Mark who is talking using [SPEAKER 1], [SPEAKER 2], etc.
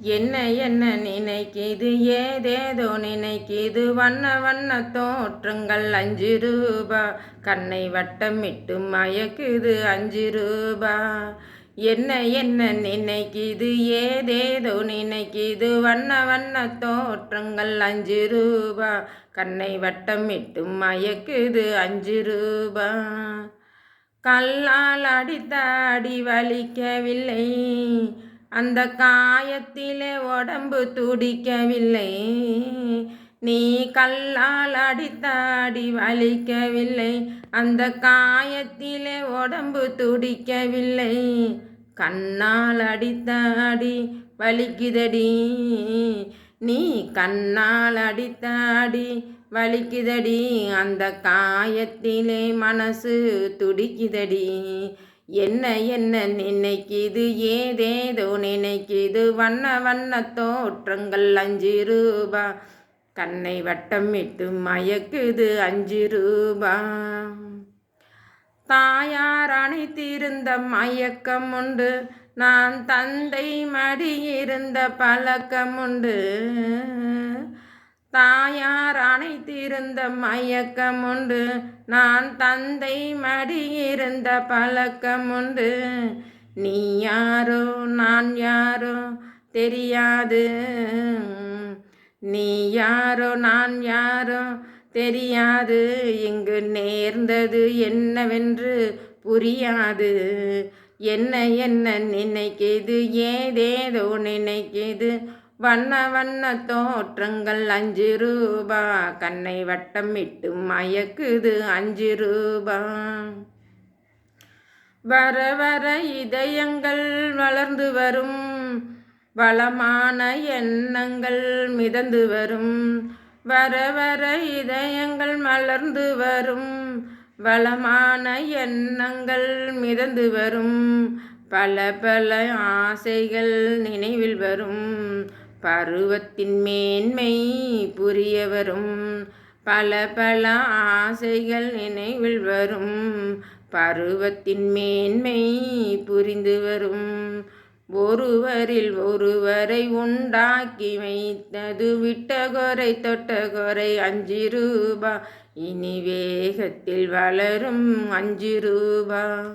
[SPEAKER 1] என்ன என்ன நினைக்கிது? ஏதேதோ நினைக்கிது? வண்ண வண்ண தோற்றங்கள் அஞ்சு ரூபா. கண்ணை வட்டமிட்டு மயக்குது அஞ்சு ரூபா. என்ன என்ன நினைக்கிது? ஏதேதோ நினைக்கிது? வண்ண வண்ண தோற்றங்கள் அஞ்சு ரூபா. கண்ணை வட்டமிட்டு மயக்குது அஞ்சு ரூபா. கல்லால் அடித்த அடி வலிக்கவில்லை. அந்த காயத்திலே உடம்பு துடிக்கவில்லை. நீ கல்லால் அடித்தாடி வலிக்கவில்லை. அந்த காயத்திலே உடம்பு துடிக்கவில்லை. கண்ணால் அடித்தாடி வலிக்குதடி. நீ கண்ணால் அடித்தாடி வலிக்குதடி. அந்த காயத்திலே மனசு துடிக்குதடி. என்ன என்ன நினைக்கிது? ஏதேதோ நினைக்கிது? வண்ண வண்ண தோற்றங்கள் அஞ்சு ரூபா. கண்ணை வட்டமிட்டு மயக்குது அஞ்சு ரூபா. தாயார் அணைத்திருந்த மயக்கம் உண்டு. நான் தந்தை மடியிருந்த பழக்கம் உண்டு. தாயார் அணைத்திருந்த மயக்கம் உண்டு நான் தந்தை மடியிருந்த பழக்கம் உண்டு நீ யாரோ நான் யாரோ தெரியாது. நீ யாரோ நான் யாரோ தெரியாது. இங்கு நேர்ந்தது என்னவென்று புரியாது. என்ன என்ன நினைக்கிது? ஏதேதோ நினைக்கிது. வண்ண வண்ண தோற்றங்கள் அஞ்சு ரூபா. கண்ணை வட்டம் விட்டு மயக்குது அஞ்சு ரூபா. வர வர இதயங்கள் வளர்ந்து வரும். வளமான எண்ணங்கள் மிதந்து வரும். வர வர இதயங்கள் மலர்ந்து வரும். வளமான எண்ணங்கள் மிதந்து வரும். பல பல ஆசைகள் நினைவில் வரும். பருவத்தின் மேன்மை புரிய வரும் பல பல ஆசைகள் நினைவில் வரும். பருவத்தின் மேன்மை புரிந்து வரும். ஒருவரில் ஒருவரை உண்டாக்கி வைத்தது விட்டகொரை தொட்டகொரை அஞ்சு ரூபா. இனி வேகத்தில் வளரும் அஞ்சு ரூபா.